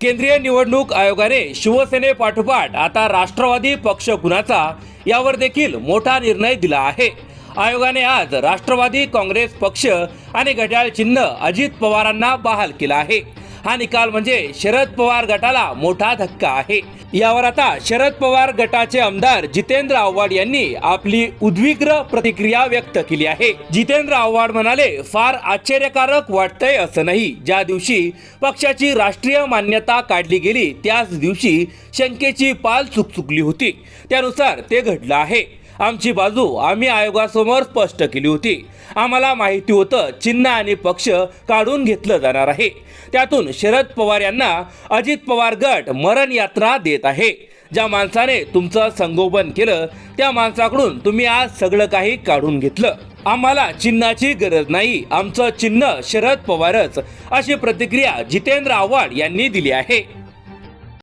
केंद्रीय निवडणूक आयोगाने शिवसेने पाठोपाठ आता राष्ट्रवादी पक्ष कुणाचा यावर देखील मोठा निर्णय दिला आहे. आयोगाने आज राष्ट्रवादी काँग्रेस पक्ष आणि घड्याळ चिन्ह अजित पवारांना बहाल केला आहे. हा निकाल म्हणजे शरद पवार गटाला मोठा धक्का आहे. यावर आता शरद पवार गटाचे आमदार जितेंद्र आव्हाड यांनी आपली उद्विग्र प्रतिक्रिया व्यक्त केली आहे. जितेंद्र आव्हाड म्हणाले फार आश्चर्यकारक वाटतंय असं नाही. ज्या दिवशी पक्षाची राष्ट्रीय मान्यता काढली गेली त्याच दिवशी शंकेची पाल चुकचुकली होती. त्यानुसार ते घडलं आहे. आमची बाजू आम्ही आयोगासमोर स्पष्ट केली होती. आम्हाला माहिती होतं चिन्ह आणि पक्ष काढून घेतलं जाणार आहे. त्यातून शरद पवार यांना अजित पवार गट मरण यात्रा देत आहे. ज्या माणसाने तुमचं संगोपन केलं त्या माणसाकडून तुम्ही आज सगळं काही काढून घेतलं. आम्हाला चिन्हाची गरज नाही. आमचं चिन्ह शरद पवारच अशी प्रतिक्रिया जितेंद्र आव्हाड यांनी दिली आहे.